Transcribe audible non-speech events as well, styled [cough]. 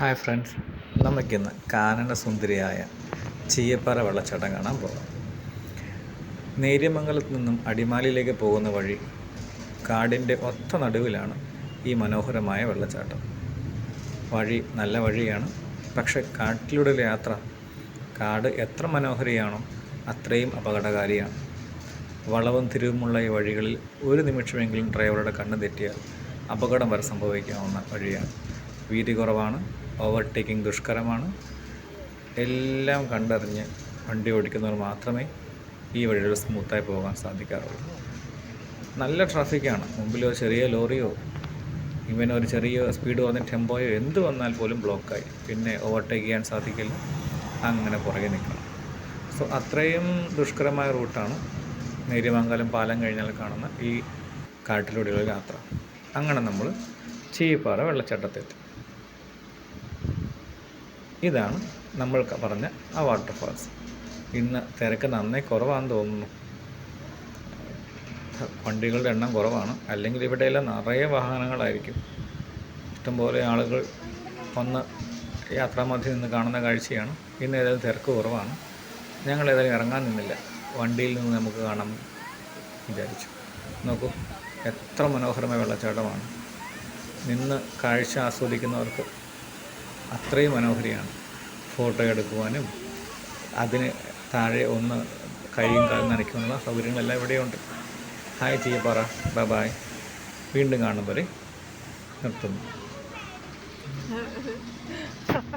Hi friends. നമുക്കിന്ന് കാനന സുന്ദരിയായ ചീയപ്പാറ വെള്ളച്ചാട്ടം കാണാൻ പോകാം നേര്യമംഗലത്ത് നിന്നും അടിമാലിയിലേക്ക് പോകുന്ന വഴി കാടിന്റെ ഒത്ത നടുവിലാണ് ഈ മനോഹരമായ വെള്ളച്ചാട്ടം. വഴി നല്ല വഴിയാണ്. പക്ഷെ കാട്ടിലൂടെയുള്ള യാത്ര കാട് എത്ര മനോഹരിയാണോ അത്രയും അപകടകാരിയാണ്. വളവും തിരിവുമുള്ള ഈ വഴികളിൽ ഒരു നിമിഷമെങ്കിലും ഡ്രൈവറുടെ കണ്ണ് തെറ്റിയാൽ അപകടം വരെ സംഭവിക്കാവുന്ന വഴിയാണ്. വീതി കുറവാണ്. ഓവർടേക്കിംഗ് ദുഷ്കരമാണ്. എല്ലാം കണ്ടറിഞ്ഞ് വണ്ടി ഓടിക്കുന്നവർ മാത്രമേ ഈ വഴിയിൽ സ്മൂത്തായി പോകാൻ സാധിക്കാറുള്ളൂ. നല്ല ട്രാഫിക്കാണ്. മുമ്പിലോ ചെറിയ ലോറിയോ ഇവൻ ഒരു ചെറിയ സ്പീഡ് വന്ന ടെമ്പോയോ എന്ത് വന്നാൽ പോലും ബ്ലോക്കായി. പിന്നെ ഓവർടേക്ക് ചെയ്യാൻ സാധിക്കില്ല. അങ്ങനെ പുറകെ നിൽക്കണം. സോ അത്രയും ദുഷ്കരമായ റൂട്ടാണ് നേര്യമംഗലം പാലം കഴിഞ്ഞാൽ കാണുന്ന ഈ കാട്ടിലൂടെയുള്ള യാത്ര. അങ്ങനെ നമ്മൾ ചീപ്പാറ വെള്ളച്ചാട്ടത്തെത്തി. ഇതാണ് നമ്മൾ പറഞ്ഞ ആ വാട്ടർഫാൾസ് ഇന്ന് തിരക്ക് നന്നേ കുറവാണെന്ന് തോന്നുന്നു. വണ്ടികളുടെ എണ്ണം കുറവാണ്. അല്ലെങ്കിൽ ഇവിടെയെല്ലാം നിറയെ വാഹനങ്ങളായിരിക്കും. ഇഷ്ടംപോലെ ആളുകൾ വന്ന് യാത്രാമധ്യം നിന്ന് കാണുന്ന കാഴ്ചയാണ്. ഇന്ന് ഏതായാലും തിരക്ക് കുറവാണ്. ഞങ്ങൾ ഏതായാലും ഇറങ്ങാൻ നിന്നില്ല. വണ്ടിയിൽ നിന്ന് നമുക്ക് കാണാൻ വിചാരിച്ചു. നോക്കൂ എത്ര മനോഹരമായ വെള്ളച്ചാട്ടമാണ്. നിന്ന് കാഴ്ച ആസ്വദിക്കുന്നവർക്ക് അത്രയും മനോഹരിയാണ്. ഫോട്ടോ എടുക്കുവാനും അതിന് താഴെ ഒന്ന് കൈയും കാലും നനയ്ക്കുവാനുള്ള സൗകര്യങ്ങളെല്ലാം ഇവിടെയുണ്ട്. ഹായ് ചെയ്യപ്പാറ ബൈ ബായ് വീണ്ടും കാണും വരെ നിർത്തുന്നു. [laughs]